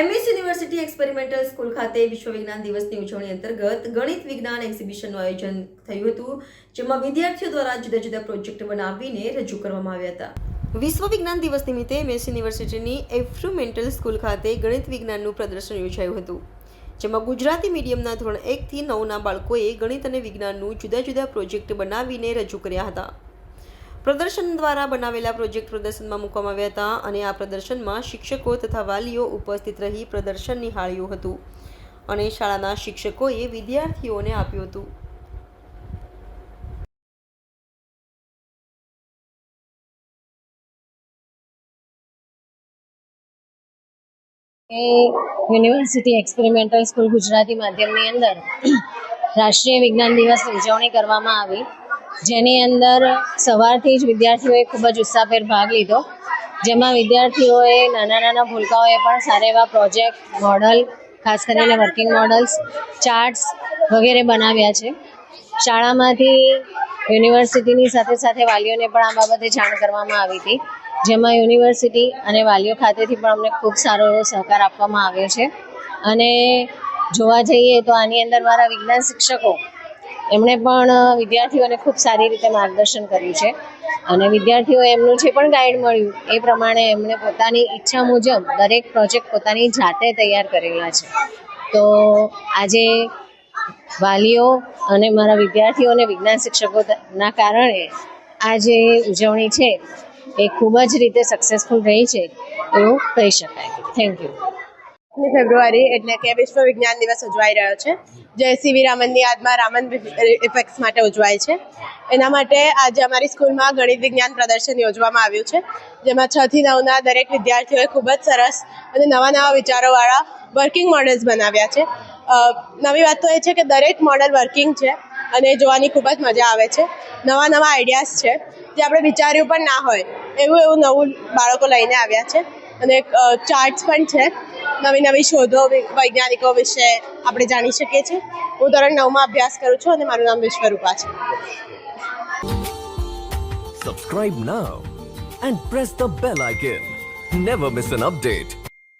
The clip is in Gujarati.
એમએસ યુનિવર્સિટી એક્સપેરિમેન્ટલ સ્કૂલ ખાતે વિશ્વ વિજ્ઞાન દિવસની ઉજવણી અંતર્ગત ગણિત વિજ્ઞાન એક્ઝિબિશનનું આયોજન થયું હતું, જેમાં વિદ્યાર્થીઓ દ્વારા જુદા જુદા પ્રોજેક્ટ બનાવીને રજૂ કરવામાં આવ્યા હતા. વિશ્વ વિજ્ઞાન દિવસ નિમિત્તે એમએસ યુનિવર્સિટીની એક્સપેરિમેન્ટલ સ્કૂલ ખાતે ગણિત વિજ્ઞાનનું પ્રદર્શન યોજાયું હતું, જેમાં ગુજરાતી મીડિયમના ધોરણ એકથી નવના બાળકોએ ગણિત અને વિજ્ઞાનનું જુદા જુદા પ્રોજેક્ટ બનાવીને રજૂ કર્યા હતા. પ્રદર્શન દ્વારા બનાવેલા પ્રોજેક્ટ પ્રદર્શનમાં મૂકવામાં આવ્યા હતા અને આ પ્રદર્શનમાં શિક્ષકો તથા વાલીઓ ઉપસ્થિત રહી પ્રદર્શન નિહાળ્યું હતું અને શાળાના શિક્ષકોએ વિદ્યાર્થીઓને આપ્યું હતું. યુનિવર્સિટી એક્સપેરિમેન્ટલ સ્કૂલ ગુજરાતી માધ્યમની અંદર રાષ્ટ્રીય વિજ્ઞાન દિવસની ઉજવણી કરવામાં આવી. જેની અંદર સવારથી જ વિદ્યાર્થીઓએ ખૂબ જ ઉત્સાહભેર ભાગ લીધો. જેમાં વિદ્યાર્થીઓએ નાના નાના ભૂલકાઓએ પણ સારા એવા પ્રોજેક્ટ, મોડલ, ખાસ કરીને વર્કિંગ મોડલ્સ, ચાર્ટ્સ વગેરે બનાવ્યા છે. શાળામાંથી યુનિવર્સિટીની સાથે સાથે વાલીઓને પણ આ બાબતે જાણ કરવામાં આવી હતી. જેમાં યુનિવર્સિટી અને વાલીઓ ખાતેથી પણ અમને ખૂબ સારો એવો સહકાર આપવામાં આવ્યો છે. અને જોવા જઈએ તો આની અંદર મારા વિજ્ઞાન શિક્ષકો એમણે પણ વિદ્યાર્થીઓને ખૂબ સારી રીતે માર્ગદર્શન કર્યું છે. અને વિદ્યાર્થીઓ એમનું જે પણ ગાઈડ મળ્યું, એ પ્રમાણે એમણે પોતાની ઈચ્છા મુજબ દરેક પ્રોજેક્ટ પોતાની જાતે તૈયાર કરેલા છે. તો આજે વાલીઓ અને મારા વિદ્યાર્થીઓ અને વિજ્ઞાન શિક્ષકોના કારણે આ જે ઉજવણી છે, એ ખૂબ જ રીતે સક્સેસફુલ રહી છે, એવું કહી શકાય. થેન્ક યુ ફેબ્રુઆરી એટલે કે વિશ્વ વિજ્ઞાન દિવસ ઉજવાઈ રહ્યો છે. જે સીવી રામનની યાદમાં રામન ઇફેક્ટ્સ માટે ઉજવાય છે. એના માટે આજે અમારી સ્કૂલમાં ગણિત વિજ્ઞાન પ્રદર્શન યોજવામાં આવ્યું છે. જેમાં છ થી નવના દરેક વિદ્યાર્થીઓએ ખૂબ જ સરસ અને નવા નવા વિચારોવાળા વર્કિંગ મોડલ્સ બનાવ્યા છે. નવી વાત તો એ છે કે દરેક મોડલ વર્કિંગ છે અને જોવાની ખૂબ જ મજા આવે છે. નવા નવા આઈડિયાઝ છે જે આપણે વિચાર્યું પણ ના હોય. એવું એવું નવું બાળકો લઈને આવ્યા છે. અને ચાર્ટ્સ પણ છે. નવી નવી શોધો વૈજ્ઞાનિકો વિશે આપણે જાણી શકીએ છીએ. હું ધોરણ નવમાં અભ્યાસ કરું છું અને મારું નામ વિશ્વરૂપા છે. Subscribe now and press the bell icon never miss an update.